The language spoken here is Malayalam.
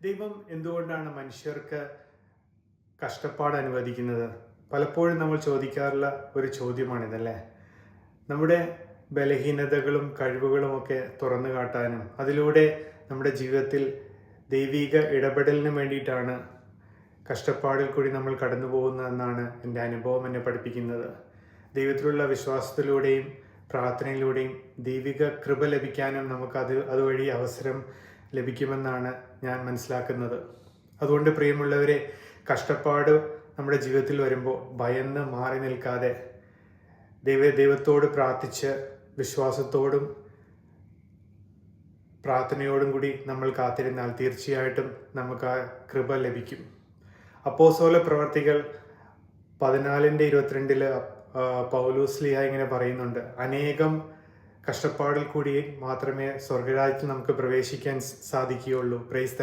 ദൈവം എന്തുകൊണ്ടാണ് മനുഷ്യർക്ക് കഷ്ടപ്പാട് അനുവദിക്കുന്നത്? പലപ്പോഴും നമ്മൾ ചോദിക്കാറുള്ള ഒരു ചോദ്യമാണിതല്ലേ? നമ്മുടെ ബലഹീനതകളും കഴിവുകളും ഒക്കെ തുറന്നു കാട്ടാനും അതിലൂടെ നമ്മുടെ ജീവിതത്തിൽ ദൈവിക ഇടപെടലിന് വേണ്ടിയിട്ടാണ് കഷ്ടപ്പാടിൽ കൂടി നമ്മൾ കടന്നു പോകുന്നതെന്നാണ് എന്റെ അനുഭവം എന്നെ പഠിപ്പിക്കുന്നത്. ദൈവത്തിലുള്ള വിശ്വാസത്തിലൂടെയും പ്രാർത്ഥനയിലൂടെയും ദൈവിക കൃപ ലഭിക്കാനും അത് അതുവഴി അവസരം ലഭിക്കുമെന്നാണ് ഞാൻ മനസ്സിലാക്കുന്നത്. അതുകൊണ്ട് പ്രിയമുള്ളവരെ കഷ്ടപ്പാട് നമ്മുടെ ജീവിതത്തിൽ വരുമ്പോൾ ഭയന്ന് മാറി നിൽക്കാതെ ദൈവ ദൈവത്തോട് പ്രാർത്ഥിച്ച് വിശ്വാസത്തോടും പ്രാർത്ഥനയോടും കൂടി നമ്മൾ കാത്തിരുന്നാൽ തീർച്ചയായിട്ടും നമുക്ക് ആ കൃപ ലഭിക്കും. അപ്പോസോല പ്രവർത്തികൾ പതിനാലിന്റെ ഇരുപത്തിരണ്ടിൽ പൗലൂസ്ലിയ ഇങ്ങനെ പറയുന്നുണ്ട്. അനേകം കഷ്ടപ്പാടിൽ കൂടി മാത്രമേ സ്വർഗരാജ്യത്തിൽ നമുക്ക് പ്രവേശിക്കാൻ സാധിക്കുകയുള്ളൂ. പ്രൈസ്